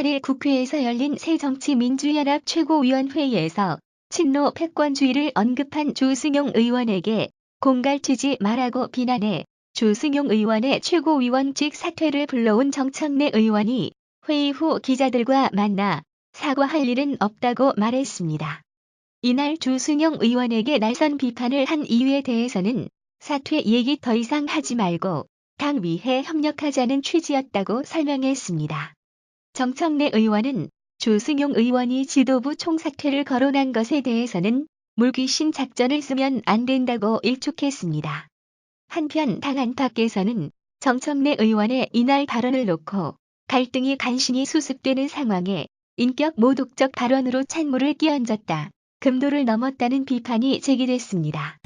8일 국회에서 열린 새정치민주연합 최고위원회의에서 친노 패권주의를 언급한 조승용 의원에게 공갈치지 말라고 비난해 조승용 의원의 최고위원직 사퇴를 불러온 정청래 의원이 회의 후 기자들과 만나 사과할 일은 없다고 말했습니다. 이날 조승용 의원에게 날선 비판을 한 이유에 대해서는 사퇴 얘기 더 이상 하지 말고 당 위해 협력하자는 취지였다고 설명했습니다. 정청래 의원은 조승용 의원이 지도부 총사퇴를 거론한 것에 대해서는 물귀신 작전을 쓰면 안 된다고 일축했습니다. 한편 당 안팎에서는 정청래 의원의 이날 발언을 놓고 갈등이 간신히 수습되는 상황에 인격 모독적 발언으로 찬물을 끼얹었다. 금도를 넘었다는 비판이 제기됐습니다.